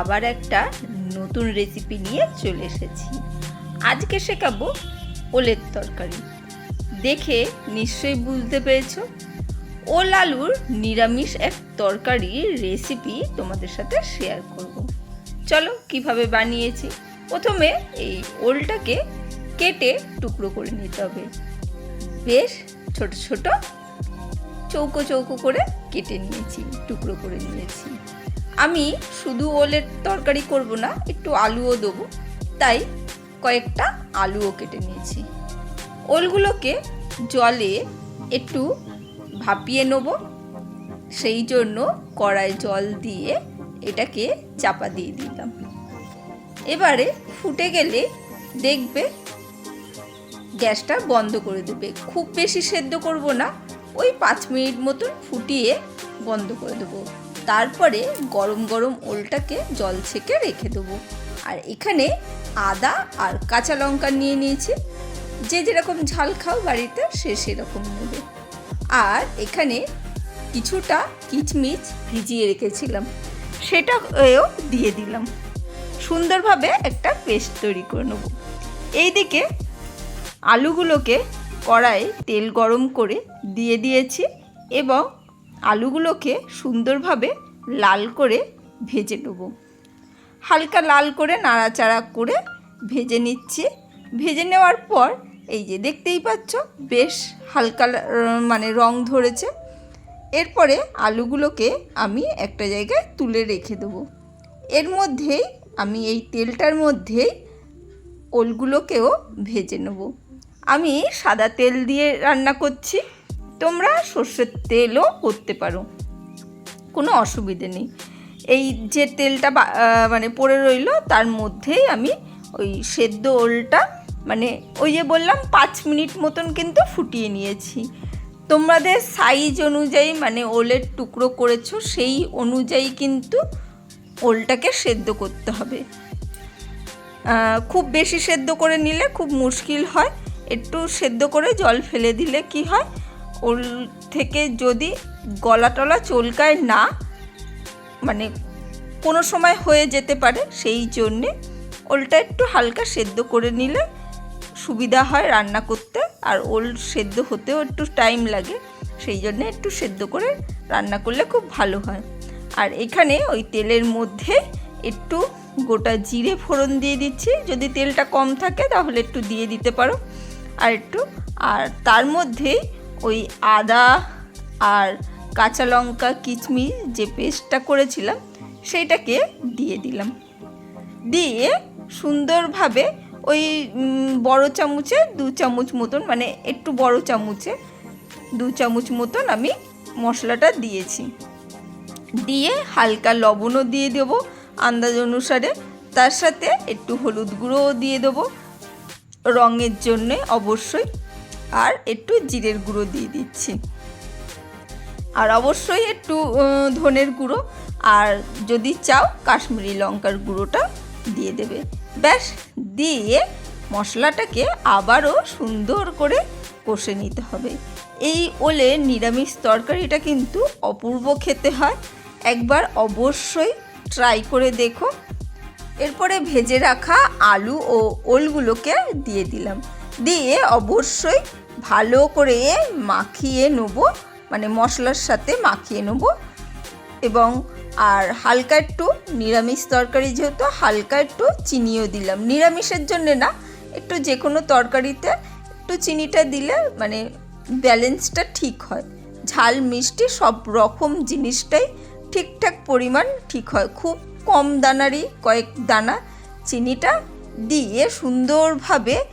আবার একটা নতুন রেসিপি নিয়ে চলে এসেছি। আজকে শেখাবো ওলের তরকারি। দেখে নিশ্চয়ই বুঝতে পেরেছ, ওল আলুর নিরামিষ এক তরকারির রেসিপি তোমাদের সাথে শেয়ার করব। চলো কীভাবে বানিয়েছি? প্রথমে এই ওলটাকে কেটে টুকরো করে নিতে হবে। বেশ ছোট ছোট চৌকো চৌকো করে কেটে নিয়েছি, টুকরো করে নিয়েছি। আমি শুধু ওলের তরকারি করব না, একটু আলুও দেবো। তাই কয়েকটা আলুও কেটে নিয়েছি। ওলগুলোকে জলে একটু ভাপিয়ে নেব। সেই জন্য কড়াই জল দিয়ে এটাকে চাপা দিয়ে দিলাম। এবারে ফুটে গেলে দেখবে গ্যাসটা বন্ধ করে দেবে। খুব বেশি সেদ্ধ করব না, ওই পাঁচ মিনিট মতন ফুটিয়ে বন্ধ করে দেবো। তারপরে গরম গরম ওলটাকে জল ছেঁকে রেখে দেবো। আর এখানে আদা আর কাঁচা লঙ্কা নিয়ে নিয়েছি। যে যেরকম ঝাল খাও বাড়িতে, সে সেরকম নেবে। আর এখানে কিছুটা কিচমিচ ভিজিয়ে রেখেছিলাম। সেটা সেটাও দিয়ে দিলাম। সুন্দরভাবে একটা পেস্ট তৈরি করে নেব। এইদিকে আলুগুলোকে কড়াইয়ে তেল গরম করে দিয়ে দিয়েছি এবং আলুগুলোকে সুন্দরভাবে লাল করে ভেজে নেব। হালকা লাল করে নাড়াচাড়া করে ভেজে নিচ্ছি। ভেজে নেওয়ার পর এই যে দেখতেই পাচ্ছ, বেশ হালকা মানে রং ধরেছে। এরপরে আলুগুলোকে আমি একটা জায়গায় তুলে রেখে দেবো। এর মধ্যেই আমি এই তেলটার মধ্যেই ওলগুলোকেও ভেজে নেব। আমি সাদা তেল দিয়ে রান্না করছি। তোমরা সর্ষের তেলও করতে পারো। কোনো অসুবিধে নেই। এই যে তেলটা মানে পড়ে রইল, তার মধ্যেই আমি ওই সেদ্ধ ওলটা মানে ওই যে বললাম, পাঁচ মিনিট মতন কিন্তু ফুটিয়ে নিয়েছি। তোমাদের সাইজ অনুযায়ী মানে ওলের টুকরো করেছ, সেই অনুযায়ী কিন্তু ওলটাকে সেদ্ধ করতে হবে। খুব বেশি সেদ্ধ করে নিলে খুব মুশকিল হয়। একটু সেদ্ধ করে জল ফেলে দিলে কি হয়? ওল থেকে যদি গলা টলা চলকায় না মানে কোনো সময় হয়ে যেতে পারে, সেই জন্যে ওলটা একটু হালকা সেদ্ধ করে নিলে সুবিধা হয় রান্না করতে। আর ওল সেদ্ধ হতেও একটু টাইম লাগে, সেই জন্য একটু সেদ্ধ করে রান্না করলে খুব ভালো হয়। আর এখানে ওই তেলের মধ্যে একটু গোটা জিরে ফোড়ন দিয়ে দিচ্ছি। যদি তেলটা কম থাকে তাহলে একটু দিয়ে দিতে পারো। আর একটু, আর তার মধ্যেই ওই আদা আর কাঁচা লঙ্কা কিচমিচ যে পেস্টটা করেছিলাম, সেইটাকে দিয়ে দিলাম। দিয়ে সুন্দরভাবে ওই বড় চামচে দু চামচ মতন মানে একটু বড় চামচে দু চামচ মতন আমি মশলাটা দিয়েছি। দিয়ে হালকা লবণও দিয়ে দেবো আন্দাজ অনুসারে। তার সাথে একটু হলুদ গুঁড়োও দিয়ে দেবো। রঙের জন্যে অবশ্যই আর একটু জিরের গুঁড়ো দিয়ে দিচ্ছি। আর অবশ্যই একটু ধনের গুঁড়ো। আর যদি চাও কাশ্মীরি লঙ্কার গুঁড়োটা দিয়ে দেবে। ব্যাস, দিয়ে মশলাটাকে আবারও সুন্দর করে কষে নিতে হবে। এই ওলে নিরামিষ তরকারিটা কিন্তু অপূর্ব খেতে হয়। একবার অবশ্যই ট্রাই করে দেখো। এরপরে ভেজে রাখা আলু ও ওলগুলোকে দিয়ে দিলাম। দিয়ে অবশ্যই ভালো করে মাখিয়ে নেব মানে মশলার সাথে মাখিয়ে নেব। এবং আর হালকা একটু নিরামিষ তরকারি যেহেতু, হালকা একটু চিনিও দিলাম। নিরামিষের জন্য না, একটু যে কোনো তরকারিতে একটু চিনিটা দিলে মানে ব্যালেন্সটা ঠিক হয়। ঝাল, মিষ্টি সব রকম জিনিসটাই ঠিকঠাক পরিমাণ ঠিক হয়। খুব কম দানারই কয়েক দানা চিনিটা দিয়ে সুন্দরভাবে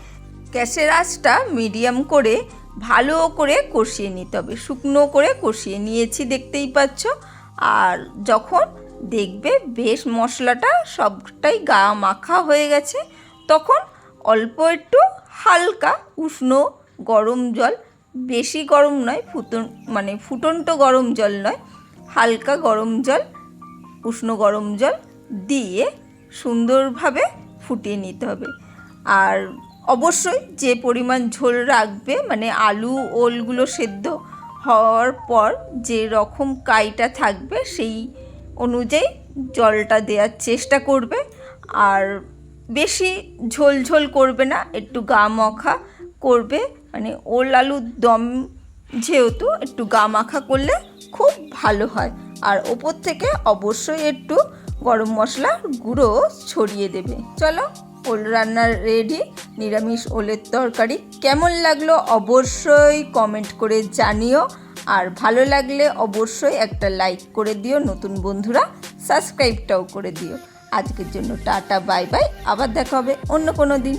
গ্যাসের আঁচটা মিডিয়াম করে ভালো করে কষিয়ে নিতে হবে। শুকনো করে কষিয়ে নিয়েছি, দেখতেই পাচ্ছ। আর যখন দেখবে বেশ মশলাটা সবটাই গা মাখা হয়ে গেছে, তখন অল্প একটু হালকা উষ্ণ গরম জল, বেশি গরম নয় ফুটন মানে ফুটন্ত গরম জল নয়, হালকা গরম জল, উষ্ণ গরম জল দিয়ে সুন্দরভাবে ফুটিয়ে নিতে হবে। আর অবশ্যই যে পরিমাণ ঝোল রাখবে মানে আলু, ওলগুলো সেদ্ধ হওয়ার পর যে রকম কাইটা থাকবে, সেই অনুযায়ী জলটা দেওয়ার চেষ্টা করবে। আর বেশি ঝোল ঝোল করবে না, একটু গা মাখা করবে। মানে ওল আলুর দম যেহেতু, একটু গা মাখা করলে খুব ভালো হয়। আর ওপর থেকে অবশ্যই একটু গরম মশলা গুঁড়ো ছড়িয়ে দেবে। চলো। ওল রান্নার রেডি নিরামিষ ওলের তরকারি। কেমন লাগল অবশ্যই কমেন্ট করে জানিও। আর ভালো লাগলে অবশ্যই একটা লাইক করে দিও, নতুন বন্ধুরা সাবস্ক্রাইবটাও করে দিও। আজকের জন্য টাটা বাই বাই আবার দেখা হবে অন্য কোনো দিন।